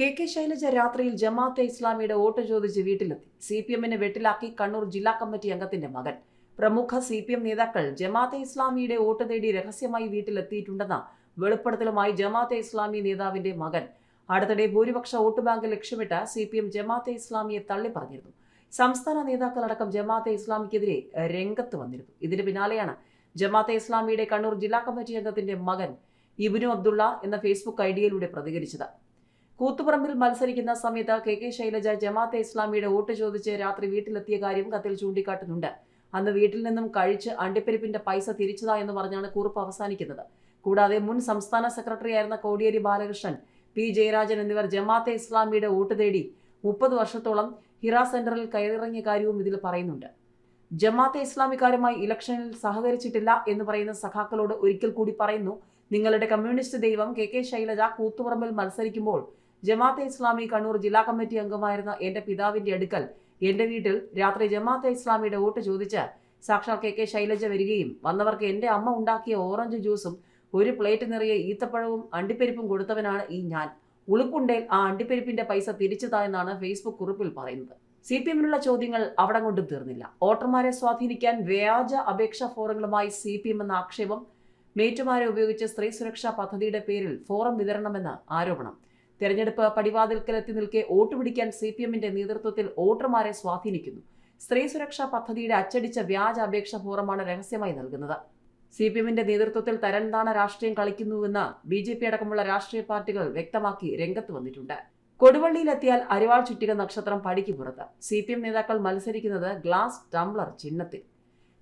K K Shailaja രാത്രിയിൽ ജമാഅത്തെ ഇസ്ലാമിയുടെ vote ചോദിച്ച് വീട്ടിലെത്തി. സി പി എമ്മിനെ വെട്ടിലാക്കി കണ്ണൂർ ജില്ലാ കമ്മിറ്റി അംഗത്തിന്റെ മകൻ. പ്രമുഖ സി പി എം നേതാക്കൾ ജമാഅത്തെ ഇസ്ലാമിയുടെ വോട്ട് തേടി രഹസ്യമായി വീട്ടിലെത്തിയിട്ടുണ്ടെന്ന വെളിപ്പെടുത്തലുമായി ജമാഅത്തെ ഇസ്ലാമി നേതാവിന്റെ മകൻ. അടുത്തിടെ ഭൂരിപക്ഷ വോട്ട് ബാങ്ക് ലക്ഷ്യമിട്ട് സി പി എം ജമാഅത്തെ ഇസ്ലാമിയെ തള്ളി പറഞ്ഞിരുന്നു. സംസ്ഥാന നേതാക്കളടക്കം ജമാഅത്തെ ഇസ്ലാമിക്കെതിരെ രംഗത്ത് വന്നിരുന്നു. ഇതിന് പിന്നാലെയാണ് ജമാഅത്തെ ഇസ്ലാമിയുടെ കണ്ണൂർ ജില്ലാ കമ്മിറ്റി അംഗത്തിന്റെ മകൻ ഇബിനു അബ്ദുള്ള എന്ന ഫേസ്ബുക്ക് ഐഡിയയിലൂടെ പ്രതികരിച്ചത്. കൂത്തുപറമ്പിൽ മത്സരിക്കുന്ന സമയത്ത് കെ കെ ശൈലജ ജമാഅത്തെ ഇസ്ലാമിയുടെ വോട്ട് ചോദിച്ച് രാത്രി വീട്ടിലെത്തിയ കാര്യം കത്തിൽ ചൂണ്ടിക്കാട്ടുന്നുണ്ട്. അന്ന് വീട്ടിൽ നിന്നും കഴിച്ച് അണ്ടിപ്പരിപ്പിന്റെ പൈസ തിരിച്ചതാ എന്ന് പറഞ്ഞാണ് കുറിപ്പ് അവസാനിക്കുന്നത്. കൂടാതെ മുൻ സംസ്ഥാന സെക്രട്ടറി ആയിരുന്ന കോടിയേരി ബാലകൃഷ്ണൻ പി ജയരാജൻ എന്നിവർ ജമാഅത്തെ ഇസ്ലാമിയുടെ വോട്ട് തേടി മുപ്പത് വർഷത്തോളം ഹിറ സെന്ററിൽ കയറിറങ്ങിയ കാര്യവും ഇതിൽ പറയുന്നുണ്ട്. ജമാഅത്തെ ഇസ്ലാമിക്കാരുമായി ഇലക്ഷനിൽ സഹകരിച്ചിട്ടില്ല എന്ന് പറയുന്ന സഖാക്കളോട് ഒരിക്കൽ കൂടി പറയുന്നു നിങ്ങളുടെ കമ്മ്യൂണിസ്റ്റ് ദൈവം കെ കെ ശൈലജ കൂത്തുപറമ്പിൽ മത്സരിക്കുമ്പോൾ ജമാഅത്തെ ഇസ്ലാമി കണ്ണൂർ ജില്ലാ കമ്മിറ്റി അംഗമായിരുന്ന എന്റെ പിതാവിന്റെ അടുക്കൽ എന്റെ വീട്ടിൽ രാത്രി ജമാഅത്തെ ഇസ്ലാമിയുടെ വോട്ട് ചോദിച്ച് സാക്ഷാൽ കെ കെ ശൈലജ വരികയും വന്നവർക്ക് എന്റെ അമ്മ ഉണ്ടാക്കിയ ഓറഞ്ച് ജ്യൂസും ഒരു പ്ലേറ്റ് നിറയെ ഈത്തപ്പഴവും അണ്ടിപ്പരിപ്പും കൊടുത്തവനാണ് ഈ ഞാൻ. ഉളുപ്പുണ്ടേൽ ആ അണ്ടിപ്പരിപ്പിന്റെ പൈസ തിരിച്ചതാ എന്നാണ് ഫേസ്ബുക്ക് കുറിപ്പിൽ പറയുന്നത്. സി പി എമ്മിനുള്ള ചോദ്യങ്ങൾ അവിടെ കൊണ്ടും തീർന്നില്ല. വോട്ടർമാരെ സ്വാധീനിക്കാൻ വ്യാജ അപേക്ഷാ ഫോറങ്ങളുമായി സി പി എം എന്ന ആക്ഷേപം മേറ്റുമാരെ ഉപയോഗിച്ച് സ്ത്രീ സുരക്ഷാ പദ്ധതിയുടെ പേരിൽ ഫോറം വിതരണമെന്ന് ആരോപണം. തെരഞ്ഞെടുപ്പ് പടിവാതിൽക്കൽ എത്തി നിൽക്കെ വോട്ട് പിടിക്കാൻ സി പി എമ്മിന്റെ നേതൃത്വത്തിൽ വോട്ടർമാരെ സ്വാധീനിക്കുന്നു. സ്ത്രീ സുരക്ഷാ പദ്ധതിയുടെ അച്ചടിച്ച വ്യാജ അപേക്ഷ ഫോറമാണ് രഹസ്യമായി നൽകുന്നത്. സി പി എമ്മിന്റെ നേതൃത്വത്തിൽ തരംതാണ രാഷ്ട്രീയം കളിക്കുന്നുവെന്ന് ബി ജെ പി അടക്കമുള്ള രാഷ്ട്രീയ പാർട്ടികൾ വ്യക്തമാക്കി രംഗത്ത് വന്നിട്ടുണ്ട്. കൊടുവള്ളിയിലെത്തിയാൽ അരിവാൾ ചുറ്റിക നക്ഷത്രം പടിക്ക് പുറത്ത്. സി പി എം നേതാക്കൾ മത്സരിക്കുന്നത് ഗ്ലാസ് ടംബ്ലർ ചിഹ്നത്തിൽ.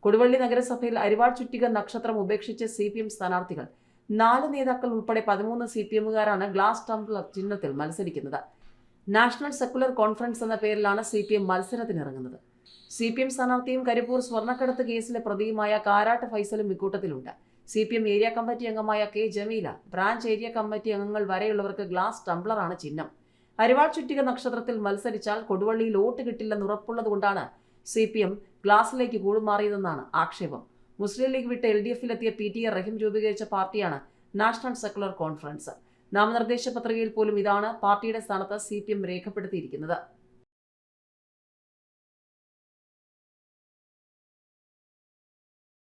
കൊടുവള്ളി നഗരസഭയിൽ അരിവാൾ ചുറ്റിക നക്ഷത്രം ഉപേക്ഷിച്ച് സി പി എം സ്ഥാനാർത്ഥികൾ നാല് നേതാക്കൾ ഉൾപ്പെടെ പതിമൂന്ന് സി പി എമ്മുകാരാണ് ഗ്ലാസ് ടംബ്ലർ ചിഹ്നത്തിൽ മത്സരിക്കുന്നത്. നാഷണൽ സെക്കുലർ കോൺഫറൻസ് എന്ന പേരിലാണ് സി പി എം മത്സരത്തിനിറങ്ങുന്നത്. സി പി എം സ്ഥാനാർത്ഥിയും കരിപ്പൂർ സ്വർണക്കടത്ത് കേസിലെ പ്രതിയുമായ കാരാട്ട് ഫൈസലും ഇക്കൂട്ടത്തിലുണ്ട്. C P M area committee അംഗമായ K Jameela branch area committee അംഗങ്ങൾ വരെയുള്ളവർക്ക് ഗ്ലാസ് ടംബ്ലറാണ് ചിഹ്നം. അരിവാൾ ചുറ്റിക നക്ഷത്രത്തിൽ മത്സരിച്ചാൽ കൊടുവള്ളിയിൽ വോട്ട് കിട്ടില്ലെന്ന് ഉറപ്പുള്ളതുകൊണ്ടാണ് സി പി എം ഗ്ലാസിലേക്ക് കൂടുമാറിയതെന്നാണ് ആക്ഷേപം. മുസ്ലിം ലീഗ് വിട്ട് എൽ ഡി എഫിലെത്തിയ പി ടി എ റഹീം രൂപീകരിച്ച പാർട്ടിയാണ് നാഷണൽ സെക്കുലർ കോൺഫറൻസ്. നാമനിർദ്ദേശ പത്രികയിൽ പോലും ഇതാണ് പാർട്ടിയുടെ സ്ഥാനത്ത് സി പി എം രേഖപ്പെടുത്തിയിരിക്കുന്നത്.